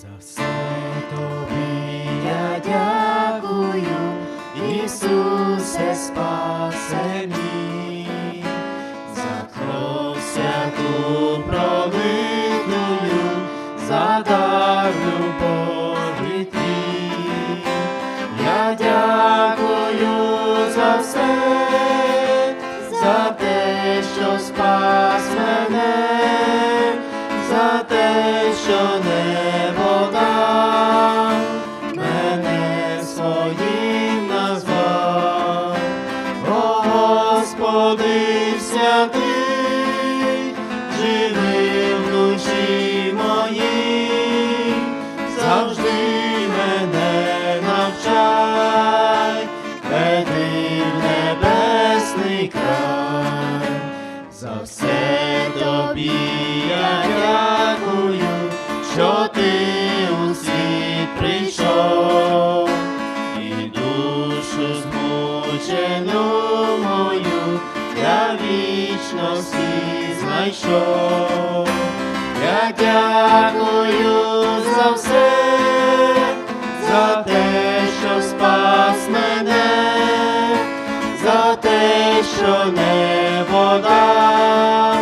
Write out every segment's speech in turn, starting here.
За все тобі я дякую, Ісусе спасе мій, за кров святу пролитую, за дар любові. Я дякую за все, за те, що спас мене, за те, що небо Господи святий, живи в душі моїй, завжди мене навчай, веди в небесний край, за все тобі я дякую, що ти у світ прийшов, і душу змучену вічності знайшов. Я дякую за все, за те, що спас мене, за те, що небо дав,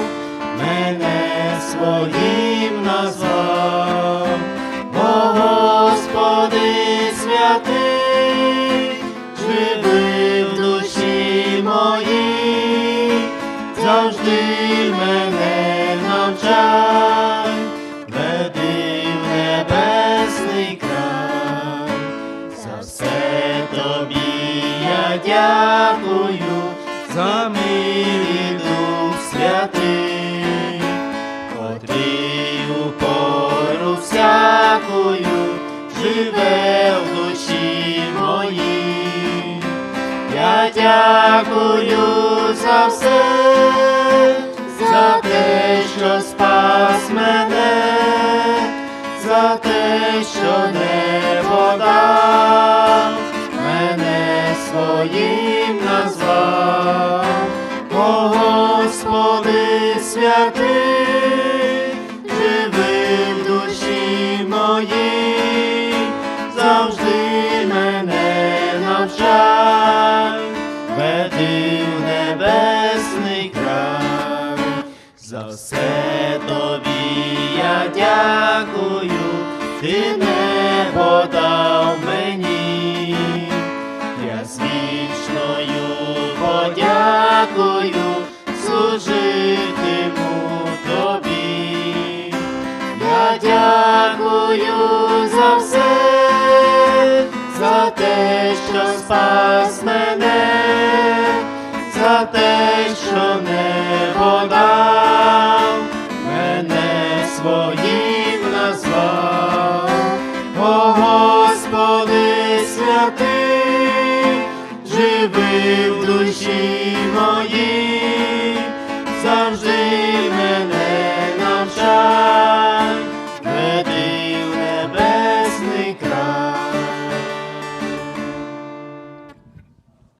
мене своїм назвав, О Господи святий, живи завжди мене навчай, веди в небесний край, за все тобі я дякую, за милий Дух святий, котрий у пору всякою живе в душі моїй. Я дякую за все, за те, що спас мене, за те, що не дав, мене своїм назвав, Господи святий, все тобі я дякую, ти небо дав мені, я з вічною подякою служитиму тобі. Я дякую за все, за те, що спас мене, за те, що